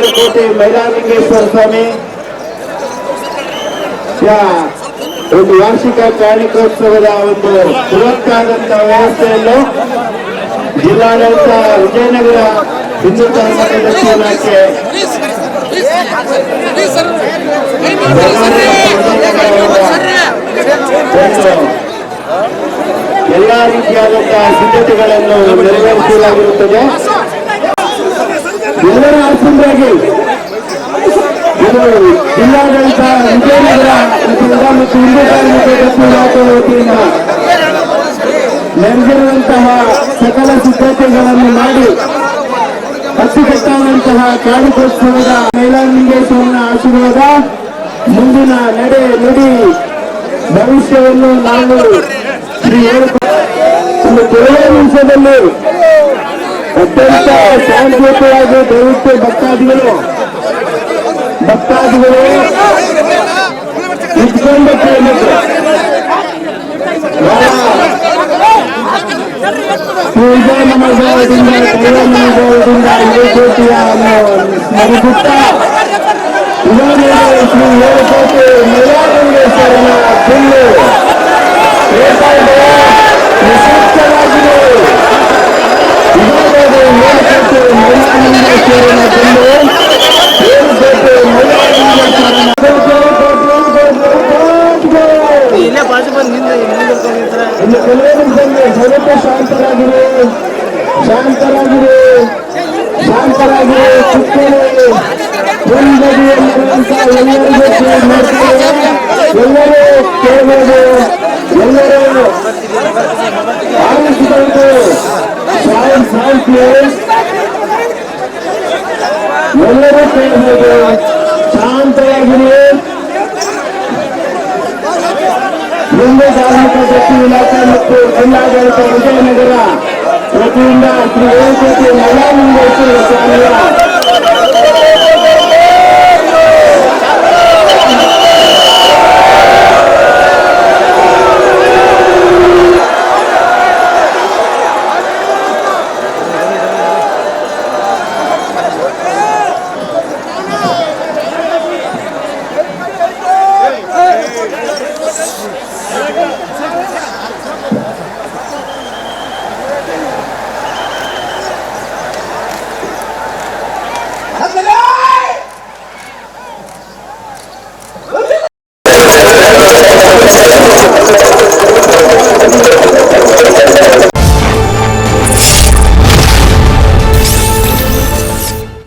ಏಳುಕೋಟೆ ಮೈಲಾಲಿಂಗೇಶ್ವರ ಸ್ವಾಮಿ. ಒಂದು ವಾರ್ಷಿಕ ಪ್ರಾಣಿಕೋತ್ಸವದ ಒಂದು ಬೃಹತ್ತಾದಂತಹ ವ್ಯವಸ್ಥೆಯನ್ನು ಜಿಲ್ಲಾಡಳಿತ ವಿಜಯನಗರ ಹಿಂದೂ ಕಲ್ಯಾಣ ಇಲಾಖೆ ಎಲ್ಲಾ ರೀತಿಯಾದಂತಹ ಸಿದ್ಧತೆಗಳನ್ನು ನೆರವೇರಿಸಲಾಗಿರುತ್ತದೆ. ಎಲ್ಲರ ಇದು ಜಿಲ್ಲಾಡಳಿತ ವಿಜಯನಗರ ಮತ್ತು ಹಿಂದೂ ಕಾರ್ಮಿಕ ವತಿಯಿಂದ ನೆರೆದಿರುವಂತಹ ಸಕಲ ಸಿದ್ಧತೆಗಳನ್ನು ಮಾಡಿ ಅಚ್ಚುಕಟ್ಟಾದಂತಹ ಕಾರ್ಮಿಕೋತ್ಸವದ ಮೇಲಾಲಿಂಗೇಶ್ವರನ ಆಶೀರ್ವಾದ ಮುಂದಿನ ನಡೆ ನುಡಿ ಭವಿಷ್ಯವನ್ನು ನಾವು ಶ್ರೀ ಒಂದು ಕೆಲವೇ ನಿಮಿಷದಲ್ಲಿ ಅತ್ಯಂತ ಶಾಂತಿಯುತವಾಗಿ ದಯವಿಟ್ಟು ಭಕ್ತಾದಿಗಳು ಭಕ್ತಾದಿಗಳು ಇಟ್ಕೊಂಡು ಕೇಳಬೇಕು ಬಹಳ ಪೂಜಾ ನಮಗೋದಿಂದ ದೈವ ನಮಗೋದಿಂದ ಏಕೋಟಿಯ ಸ್ಮರಿಸುತ್ತಾ ಇವಾಗ ಶ್ರೀ ಬಾಜು ಬಂದು ನಿಮಿಷದಲ್ಲಿ ಸ್ವಲ್ಪ ಶಾಂತರಾಗಿರಿ. ಶಾಂತರಾಗಿರಿ. ಶಾಂತರಾಗಿರಿ. ಎಲ್ಲರಿಗೂ ಎಲ್ಲರೂ ಕೇಳಬಹುದು ಎಲ್ಲರೂ ಶಾಂತ ಶಾಂತಿ ಎಲ್ಲರೂ ಕೇಳಬಹುದು ಹಿಂದೂ ಧಾರ್ಮಿಕ ದತ್ತಿ ಇಲಾಖೆ ಮತ್ತು ಜಿಲ್ಲಾಡಳಿತ ವಿಜಯನಗರ ವತಿಯಿಂದ ಶ್ರೀ ಏಕತೆ ಮೈಲಾಲಿಂಗೇಶ್ವರ ಸ್ವಾಮಿಯ